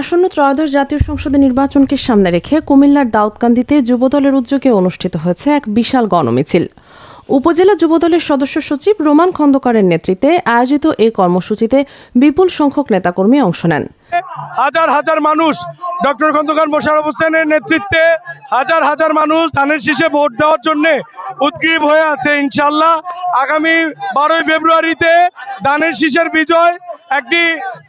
আসন্ন ত্রয়োদশ জাতীয় সংসদের নির্বাচনকে সামনে রেখে কুমিল্লার দাউদকান্দিতে যুবদলের উদ্যোগে অনুষ্ঠিত হয়েছে এক বিশাল গণমিছিল। উপজেলা যুবদলের সদস্য সচিব রোমান খন্দকারের নেতৃত্বে আয়োজিত এই কর্মসূচিতে বিপুল সংখ্যক নেতাকর্মী অংশ নেন। হাজার হাজার মানুষ ডক্টর খন্দকার মোশারফ হোসেনের নেতৃত্বে হাজার হাজার মানুষ ধানের শীষে ভোট দেওয়ার জন্য উদ্গ্রীব হয়ে আছে ইনশাল্লাহ। আগামী বারোই ফেব্রুয়ারিতে ধানের শীষের বিজয়, একটি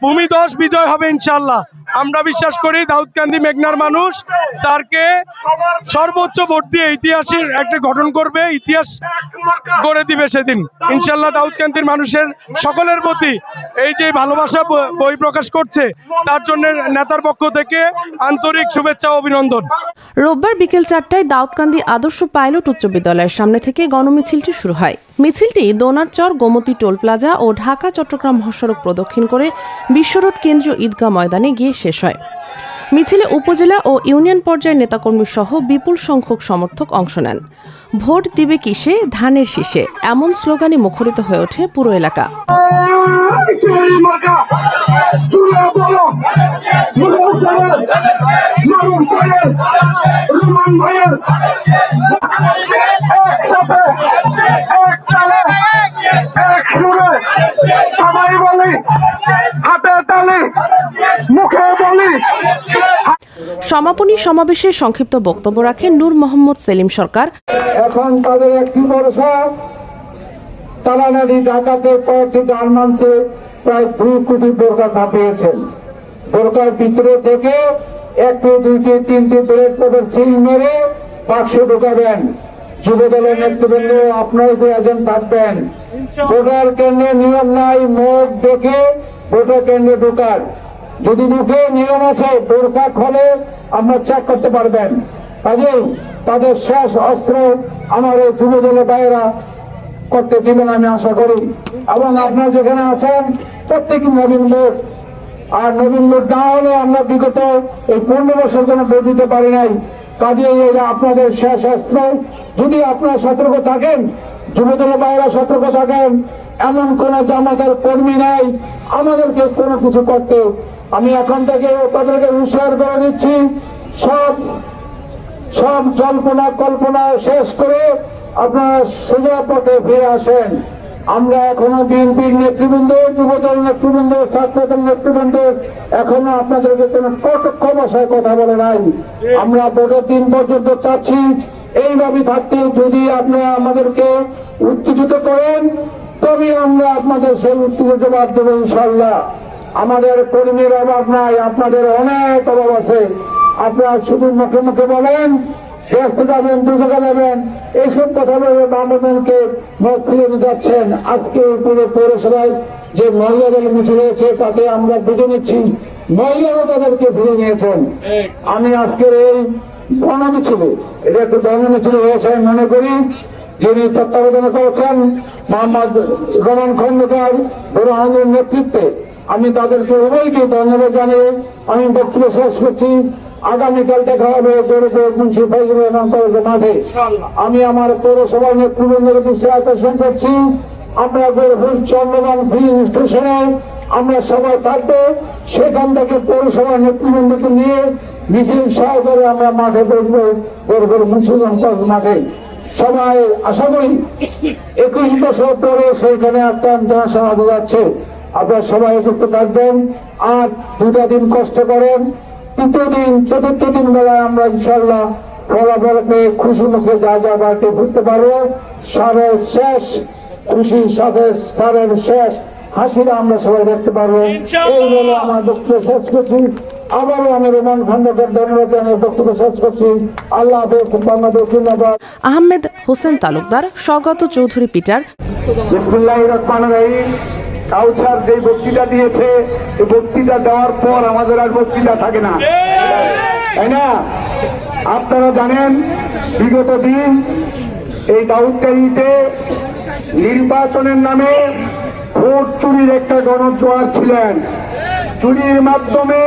ভূমিদশ বিজয় হবে ইনশাল্লাহ। আমরা বিশ্বাস করি দাউদকান্দি মেঘনার মানুষ, স্যারকে সর্বোচ্চ ভোট দিয়ে ইতিহাসের একটা গঠন করবে, ইতিহাস গড়ে দিবে সেদিন। ইনশাল্লাহ দাউদকান্দির মানুষের, সকলের প্রতি এই যে ভালোবাসা বই প্রকাশ করছে, তার জন্য নেতার পক্ষ থেকে আন্তরিক শুভেচ্ছা অভিনন্দন। রোববার বিকেল চারটায় দাউদকান্দি আদর্শ পাইলট উচ্চ বিদ্যালয়ের সামনে থেকে গণমিছিলটি শুরু হয়। মিছিলটি দোনারচর, গোমতী টোল প্লাজা ও ঢাকা চট্টগ্রাম মহাসড়ক প্রদক্ষিণ করে বিশ্বরোড কেন্দ্রীয় ঈদগাহ ময়দানে গিয়ে শেষ হয়। মিছিলে উপজেলা ও ইউনিয়ন পর্যায়ের নেতাকর্মী সহ বিপুল সংখ্যক সমর্থক অংশ নেন। ভোট দিবে কিসে? ধানের শীষে। এমন স্লোগানে মুখরিত হয়ে ওঠে পুরো এলাকা। maka, সমাপনী সমাবেশে সংক্ষিপ্ত বক্তব্য রাখেন নূর মোহাম্মদ সেলিম সরকার। এখন তাদের একটি ভরসা তারা নাকি ঢাকাতে কয়েকটি গার্মেন্টসে প্রায় দুই কোটি বোরকা ছাপিয়েছেন। বোরকার ভিতরে থেকে একটি, দুইটি, তিনটি ব্রেক করে সিল মেরে বাক্সে ঢুকাবেন। যুব দলের নেতৃবৃন্দ আপনারা যে এজেন্ট থাকবেন। ভোটার কেন্দ্রে নিয়ম নাই মুখ দেখে ভোটার কেন্দ্রে ঢোকার। যদি মুখে নিয়ম আছে বোরকা খোলে আপনারা চেক করতে পারবেন। কাজেই তাদের শেষ অস্ত্র আমার এই যুব দলের বাইরা করতে দিবেন আমি আশা করি। এবং আপনারা যেখানে আছেন প্রত্যেকই নবীন লোক। আর নবীন লোক না হলে আমরা বিগত এই পনেরো বছর জন্য ভোট দিতে পারি নাই। কাজে আপনাদের শেষ অস্ত্র, যদি আপনারা সতর্ক থাকেন যুবদলের বাইরা সতর্ক থাকেন, এমন কোন জামাতের কর্মী নাই, আমাদেরকে কোনো কিছু করতে আমি এখন থেকে তাদেরকে উৎসাহ করে দিচ্ছি সব সব জল্পনা কল্পনা শেষ করে আপনারা সোজা পথে ফিরে আসেন। আমরা এখনও বিএনপির নেতৃবৃন্দ, যুবদল নেতৃবৃন্দ, ছাত্রদল নেতৃবৃন্দ এখনও আপনাদেরকে কোনো কটক্ষ ভাষায় কথা বলে নাই। আমরা ভোটের দিন পর্যন্ত চাচ্ছি এইভাবে থাকতে যদি আপনারা আমাদেরকে উত্তেজিত করেন তবে আমরা আপনাদের সেই উত্তেজিত জবাব ইনশাল্লাহ আমাদের কর্মীর অভাব নাই, আপনাদের অনেক অভাব আছে। আপনারা শুধু মুখে মুখে বলেন ব্যস্ত যাবেন দুর্গা যাবেন, এইসব কথা বলে বামদেরকে মত যাচ্ছেন আজকে পুরো পৌরসভায় যে মহিলাদের মিছিল হয়েছে তাতে আমরা বুঝে নিচ্ছি মহিলারা তাদেরকে ফিরে নিয়েছেন। আমি আজকের এই গণ মিছিলে এটা একটু গণ মিছিল হয়েছে মনে করি যিনি তত্ত্বাবধান করেছেন, মোহাম্মদ রমন খন্দকার বুরহানের নেতৃত্বে আমি তাদেরকে উভয়কে ধন্যবাদ জানিয়ে আমি বক্তব্য শেষ করছি। আগামীকাল দেখা হবে মুন্সি ফজল মাঠে। আমি আমার পৌরসভার নেতৃবৃন্দের দৃষ্টি আকর্ষণ করছি। আমরা গৌরব চন্দ্রবান ফ্রি স্টেশনে আমরা সবাই থাকব। সেখান থেকে পৌরসভার নেতৃবৃন্দকে নিয়ে মিছিল সহ করে আমরা মাঠে বসবো গৌরব মুন্সিগঞ্জ মাঠে। সবাই আশা করি একুশ বছর পরে সেইখানে একটা জনসভা যাচ্ছে আপনারা সবাই যুক্ত থাকবেন। আর দুটা দিন কষ্ট করেন। তৃতীয় দিন চতুর্থ দিন বেলায় আমরা ইনশাল্লাহ ফলাফল পেয়ে খুশি মুখে যা যা বাড়িতে ঘুরতে পারব। সারের শেষ খুশি সাথে সারের শেষ হাসিরা আমরা সবাই দেখতে পারব। এই বলে আমার বক্তব্য শেষ করছি। আবারও আমি রোমান খন্দকার ধন্যবাদ জানিয়ে বক্তব্য শেষ করছি। আল্লাহ হাফেজ বাংলাদেশ জিন্দাবাদ। আহমেদ হোসেন তালুকদার স্বগত চৌধুরী পিটার। বিসমুল্লাহ রহমান রহিম। কাউসার যে বক্তৃতা দিয়েছে এই বক্তৃতা দেওয়ার পর আমাদের আর বক্তৃতা থাকে না। তাই না? আপনারা জানেন বিগত দিন এই দাউদকারীতে নির্বাচনের নামে ভোট চুরির একটা গণজোয়ার ছিলেন। চুরির মাধ্যমে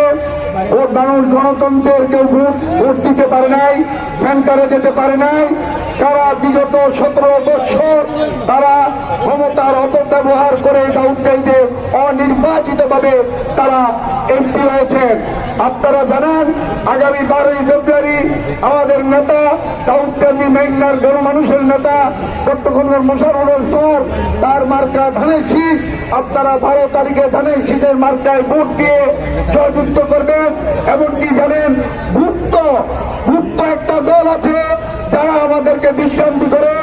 ভোট মানুষ গণতন্ত্রের কেউ ভোট ভোট দিতে পারে নাই সেন্টারে যেতে পারে নাই তারা বিগত সতেরো বছর তারা ক্ষমতার অপব্যবহার করে দাউদকাইতে অনির্বাচিতভাবে তারা এমপি হয়েছেন। আপনারা জানান, আগামী বারোই ফেব্রুয়ারি আমাদের নেতা দাউদকান্দি মেঘনার গণমানুষের নেতা চট্টগ্রামের মোশারুলের স্যার, তার মার্কা ধানের শীষ আপনারা বারো তারিখে ধানের শীষের মার্কায় ভোট দিয়ে জয়যুক্ত করবেন। এমনকি জানেন বিভ্রান্তি করে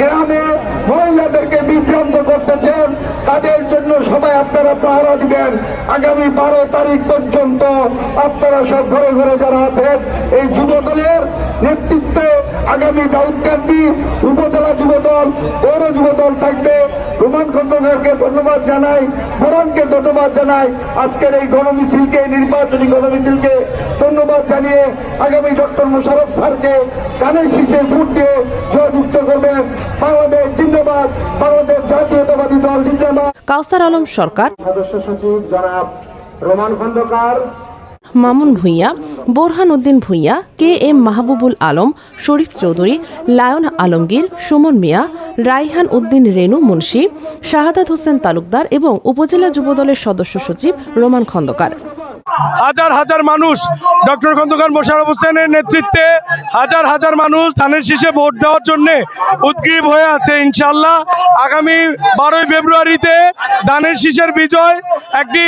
গ্রামে মহিলাদেরকে বিভ্রান্ত করতেছেন, তাদের জন্য সবাই আপনারা পাহারা দিবেন। আগামী বারো তারিখ পর্যন্ত আপনারা সব ঘরে ঘরে যারা আছেন, এই যুব দলের নেতৃত্বে আগামী দাউদকান্দি উপজেলা যুব দল পৌর যুব দল থাকবে। রোমান খন্দকারকে ধন্যবাদ জানাই বোরানকে ধন্যবাদ জানাই। আজকের এই গণমিছিলকে নির্বাচনী গণমিছিলকে ধন্যবাদ জানিয়ে আগামী ডক্টর মোশারফ স্যারকে কানের শীষে ভোট দিয়ে জয়যুক্ত করবেন বাংলাদেশ জিন্দাবাদ বাংলাদেশ জাতীয়তাবাদী দল জিন্দাবাদ। কাউসার আলম সরকার। সদস্য সচিব জনাব Roman Khandakar Mamun Bhuiyan, Borhan Uddin Bhuiyan, K M Mahbubul Alam, Sharif Chowdhury, lion Alamgir, Sumon Mia, Raihan Uddin Renu Munshi, Shahadat Hossain Talukdar এবং উপজেলা যুবদলের সদস্য সচিব রোমান খন্দকার। হাজার হাজার মানুষ ডক্টর খন্দকার মোশারফ হোসেনের নেতৃত্বে হাজার হাজার মানুষ ধানের শীষে ভোট দেওয়ার জন্য উদ্গ্রীব হয়ে আছে ইনশাল্লাহ আগামী বারোই ফেব্রুয়ারিতে ধানের শীষের বিজয়, একটি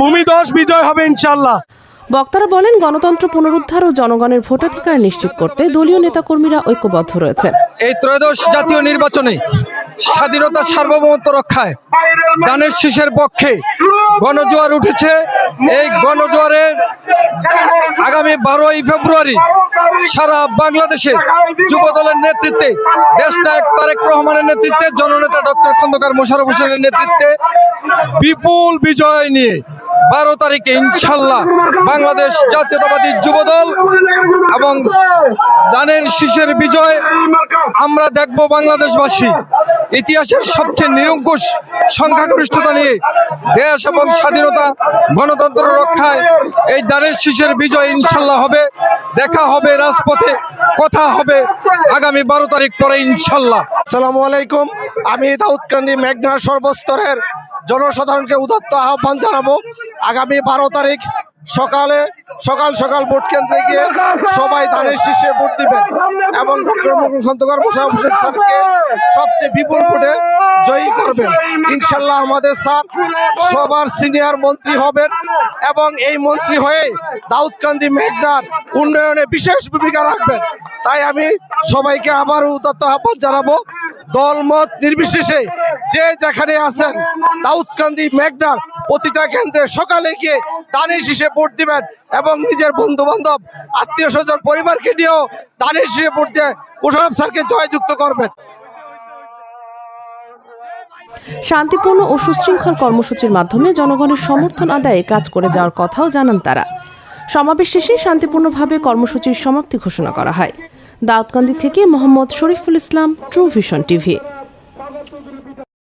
ভূমিদশ বিজয় হবে ইনশাল্লাহ বক্তারা বলেন, গণতন্ত্র পুনরুদ্ধার ও জনগণের ভোটাধিকার নিশ্চিত করতে দলীয় নেতাকর্মীরা ঐক্যবদ্ধ রয়েছে। এই ত্রয়োদশ জাতীয় নির্বাচনে স্বাধীনতা সার্বভৌমত্ব রক্ষায় দানের শীষের পক্ষে গণজোয়ার উঠেছে। এই গণজোয়ারের আগামী বারোই ফেব্রুয়ারি সারা বাংলাদেশে যুব দলের নেতৃত্বে দেশনায়ক তারেক রহমানের নেতৃত্বে, জননেতা ডক্টর খন্দকার মোশারফ হোসেনের নেতৃত্বে বিপুল বিজয় নিয়ে বারো তারিখে ইনশাল্লাহ বাংলাদেশ জাতীয়তাবাদী যুব দল এবং দানের শীষের বিজয় আমরা দেখব বাংলাদেশবাসী। ইতিহাসের সবচেয়ে নিরঙ্কুশ সংখ্যাগরিষ্ঠতা নিয়ে দেশ এবং স্বাধীনতা, গণতন্ত্র রক্ষায় এই দানের শীষের বিজয় ইনশাল্লাহ হবে। দেখা হবে রাজপথে, কথা হবে আগামী বারো তারিখ পরে ইনশাল্লাহ। আসসালামু আলাইকুম। আমি দাউদকান্দি মেঘনার সর্বস্তরের জনসাধারণকে উদাত্ত আহ্বান জানাব। আগামী বারো তারিখ সকালে, সকাল সকাল ভোট কেন্দ্রে গিয়ে সবাই ধানের শীর্ষে ভোট দিবেন। এবং ডক্টর মুকুল খন্দকার হোসেন স্যারকে সবচেয়ে বিপুল ভোটে জয়ী করবেন। ইনশাল্লাহ আমাদের স্যার সবার সিনিয়র মন্ত্রী হবেন এবং এই মন্ত্রী হয়ে দাউদকান্দি মেঘনার উন্নয়নে বিশেষ ভূমিকা রাখবেন। তাই আমি সবাইকে আবারও উদাত্ত আহ্বান জানাব, দলমত নির্বিশেষে যে যেখানে আছেন, দাউদকান্দি মেঘনার প্রতিটা কেন্দ্রে সকালে গিয়ে দানের শীষে ভোট দিবেন এবং নিজের বন্ধু বান্ধব আত্মীয় স্বজন, পরিবারকে নিয়েও দানের শীষে ভোট দিয়ে মোশারফ স্যারকে জয়যুক্ত করবেন। শান্তিপূর্ণ ও সুশৃঙ্খল কর্মসূচির মাধ্যমে জনগণের সমর্থন আদায়ে কাজ করে যাওয়ার কথাও জানান তারা। সমাবেশ শেষে শান্তিপূর্ণভাবে কর্মসূচির সমাপ্তি ঘোষণা করা হয়। দাউদকান্দি থেকে Mohammad Shariful Islam true vision TV